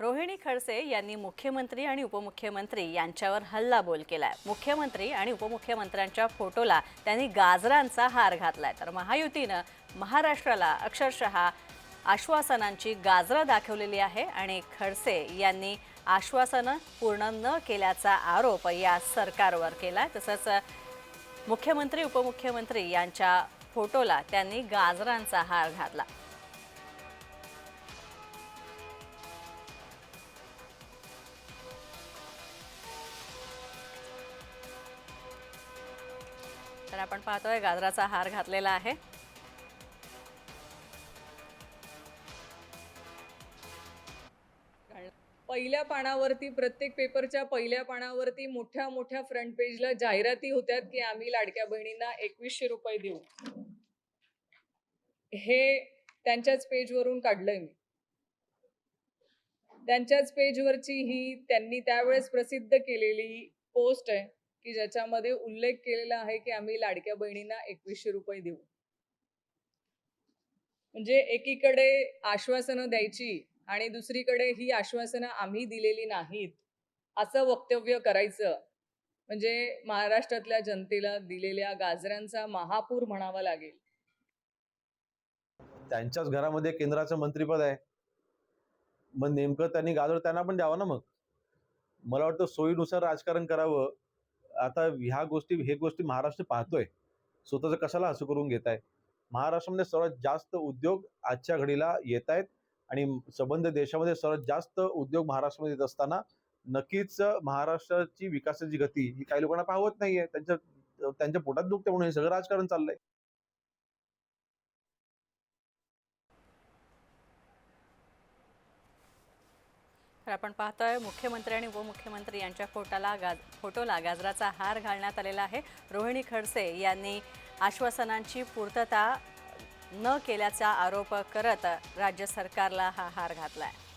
रोहिणी खडसे यांनी मुख्यमंत्री आणि उपमुख्यमंत्री यांच्यावर हल्लाबोल केलाय. मुख्यमंत्री आणि उपमुख्यमंत्र्यांच्या फोटोला त्यांनी गाजरांचा हार घातलाय. तर महायुतीनं महाराष्ट्राला अक्षरशः आश्वासनांची गाजरं दाखवलेली आहे आणि खडसे यांनी आश्वासनं पूर्ण न केल्याचा आरोप या सरकारवर केला तसंच मुख्यमंत्री उपमुख्यमंत्री यांच्या फोटोला त्यांनी गाजरांचा हार घातला. तर आपण पाहतोय गाजराचा हार घातलेला आहे. पहिल्या पानावरती प्रत्येक पेपरच्या पहिल्या पानावरती मोठ्या मोठ्या फ्रंट पेजला जाहिराती होत्यात की आम्ही लाडक्या बहिणींना एकवीसशे रुपये देऊ. हे त्यांच्याच पेजवरून काढलंय मी. त्यांच्याच पेजवरची ही त्यांनी त्यावेळेस प्रसिद्ध केलेली पोस्ट आहे. की ज्याच्यामध्ये उल्लेख केलेला आहे की आम्ही लाडक्या बहिणींना एकवीसशे रुपये देऊ. म्हणजे एकीकडे आश्वासनं द्यायची आणि दुसरीकडे ही आश्वासनं आम्ही दिलेली नाहीत असं वक्तव्य करायचं. म्हणजे महाराष्ट्रातल्या जनतेला दिलेल्या गाजरांचा महापूर म्हणावा लागेल. त्यांच्याच घरामध्ये केंद्राचं मंत्रीपद आहे. मग नेमकं त्यांनी गाजर त्यांना पण द्यावं ना मग? मला वाटतं सोयीनुसार राजकारण करावं. आता ह्या गोष्टी हे गोष्टी महाराष्ट्र पाहतोय. स्वतःचं कशाला हसू करून घेत आहे महाराष्ट्रामध्ये सर्वात जास्त उद्योग आजच्या घडीला येत आहेत आणि संबंध देशामध्ये सर्वात जास्त उद्योग महाराष्ट्रामध्ये येत असताना नक्कीच महाराष्ट्राची विकासाची गती ही काही लोकांना पाहवत नाहीये. त्यांच्या त्यांच्या पोटात दुखते म्हणून हे सगळं राजकारण चाललंय. तर आपण पाहतोय मुख्यमंत्री आणि उपमुख्यमंत्री यांच्या फोटोला गाज फोटोला गाजराचा हार घालण्यात आलेला आहे. रोहिणी खडसे यांनी आश्वासनांची पूर्तता न केल्याचा आरोप करत राज्य सरकारला हा हार घातला आहे